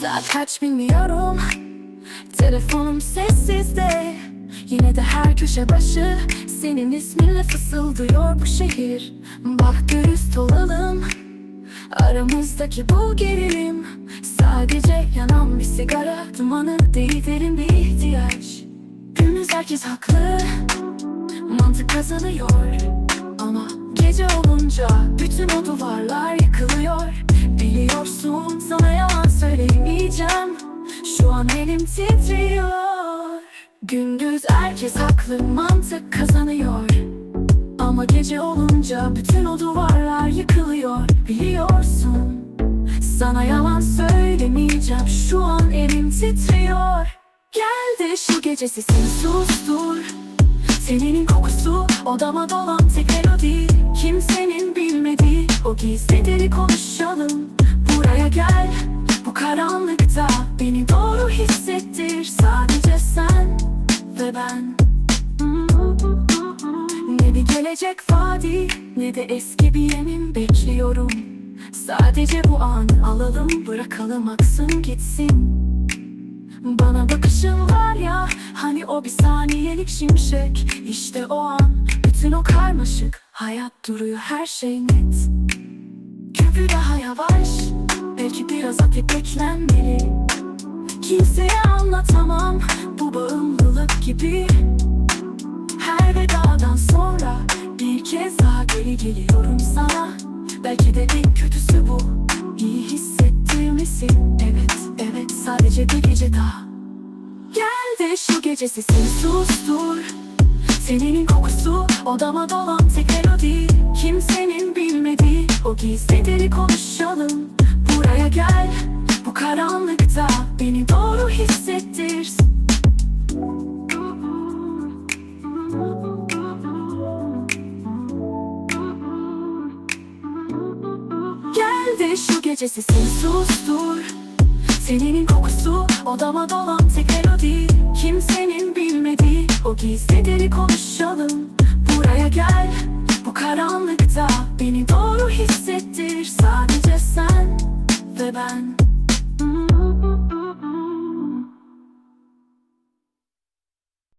Saat kaç bilmiyorum. Telefonum sessizde. Yine de her köşe başı. Senin isminle fısıldıyor bu şehir. Bak dürüst olalım. Aramızdaki bu gerilim Sadece yanan bir sigara. Dumanı değil derin bir ihtiyaç. Gündüz herkes haklı. Mantık kazanıyor. Ama gece olunca söyleyemeyeceğim Şu an elim titriyor. Gündüz herkes haklı Mantık kazanıyor. Ama gece olunca bütün o duvarlar yıkılıyor. Biliyorsun Sana yalan söylemeyeceğim. Şu an elim titriyor. Gel de şu gece sesini sustur. Senin kokusu odama dolan tek melodi. Kimsenin bilmediği o gizlileri konuşalım. Buraya gel karanlıkta Beni doğru hissettir. Sadece sen ve ben. Ne bir gelecek vadi ne de eski bir yemin bekliyorum. Sadece bu an alalım bırakalım aksın gitsin. Bana bakışın var ya hani o bir saniyelik şimşek. İşte o an bütün o karmaşık hayat duruyor her şey net. Köpü daha yavaş belki biraz hafif beklenmeli. Kimseye anlatamam bu bağımlılık gibi. Her vedadan sonra bir kez daha geri geliyorum sana. Belki de en kötüsü bu. İyi hissettirmesi Evet, evet sadece bir gece daha. Gel de şu gece sesini sustur. Senin kokusu odama dolan tek melodi gel bu karanlıkta Beni doğru hissettir. Gel de şu gece sesini sustur. Senin kokusu odama dolan tek melodi. Kimsenin bilmediği o gizlileri konuşalım. Buraya gel bu karanlıkta Beni